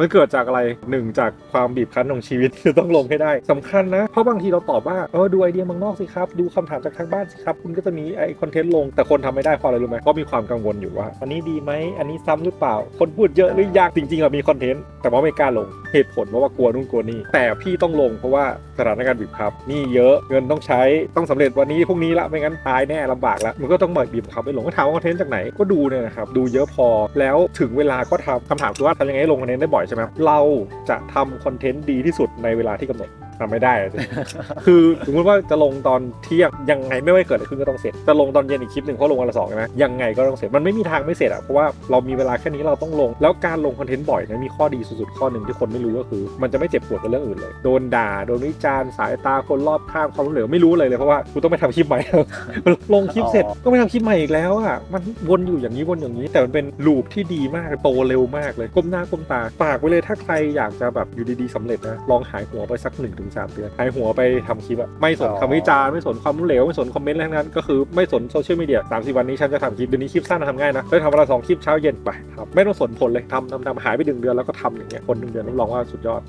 มันเกิดจากอะไรหนึ่งจากความบีบคั้นของชีวิตคือต้องลงให้ได้สำคัญนะ เพราะบางทีเราตอบว่าเออดูไอเดียมังนอกสิครับ ดูคำถามจากทางบ้านสิครับ คุณก็จะมีไอคอนเทนต์ลง แต่คนทำไม่ได้เพราะอะไรรู้ไหมเพราะมีความกังวลอยู่ว่า อันนี้ดีไหมอันนี้ซ้ำหรือเปล่า คนพูดเยอะหรือยังจริงๆอะมีคอนเทนต์แต่ว่าไม่กล้าลงเหตุผลเพราะว่ากลัวนู่นกลัวนี่แต่พี่ต้องลงเพราะว่าสถานการณ์บีบคับนี่เยอะเงินต้องใช้ต้องสำเร็จวันนี้พรุ่งนี้ละไม่งั้นตายแน่ลำบากละมันก็ต้องบีบคับไปลงก็ถามว่าคอนเทนต์จากไหนก็ดูเนี่ยนะครับดูเยอะพอแล้วถึงเวลาก็ทำคำถามคือว่าทำยังไงให้ลงคอนเทนต์ได้บ่อยใช่ไหมเราจะทำคอนเทนต์ดีที่สุดในเวลาที่กำหนด ทำไม่ได้อะสิ คือสมมติว่าจะลงตอนเที่ยงยังไงไม่ว่าเกิดอะไรขึ้นก็ต้องเสร็จจะลงตอนเย็นอีกคลิปหนึ่งเพราะลงวันละสองใช่ไหมยังไงก็ต้องเสร็จมันไม่มีทางไม่เสร็จอะเพราะว่าเรามีเวลาแค่นี้เราต้องลง แล้วการลงคอนเทนต์บ่อยเนยมีข้อดีสุดๆข้อหนึ่งที่คนไม่รู้ก็คือ มันจะไม่เจ็บปวดกับเรื่องอื่นเลย โดนด่าโดนวิจารณ์สายตาคนรอบข้างความรู้เหลวไม่รู้เลยเลยเพราะว่ากูต้องไปทำคลิปใหม่ ลงคลิปเสร็จก็ไม่ทำคลิปใหม่อีกแล้วอะมันวนอยู่อย่างนี้วนอย่างนี้ แต่มันเป็นลูปที่ดีมากโตเร็วมากเลยก้มหน้าก้มตาฝากไว้เลยถ้าใครอยากจะแบบอยู่ดีๆสำเร็จนะลองหายหัวไปสัก1นถึงสเดือนหายหัวไปทำคลิปอะไม่สนคำวิจารณ์ไม่สนความรู้เหลวไม่สนคอมเมนต์อะไรทั้งนั้น ก็คือไม่สนโซเชียลมีเดียสามสิบวันนี้ฉันจะทำคลิปเดี๋ยวนี้คลิปสั้นทำง่ายนะได้ทำวันละสองคลิปเช้าเย็นไปทำไม่ต้องสนผลเลยทำทำทำหายไปหนึ่งเดือนแล้วก็ทำอย่างเงี้ยคนหนึ่งเดือนรับรองว่าสุดยอด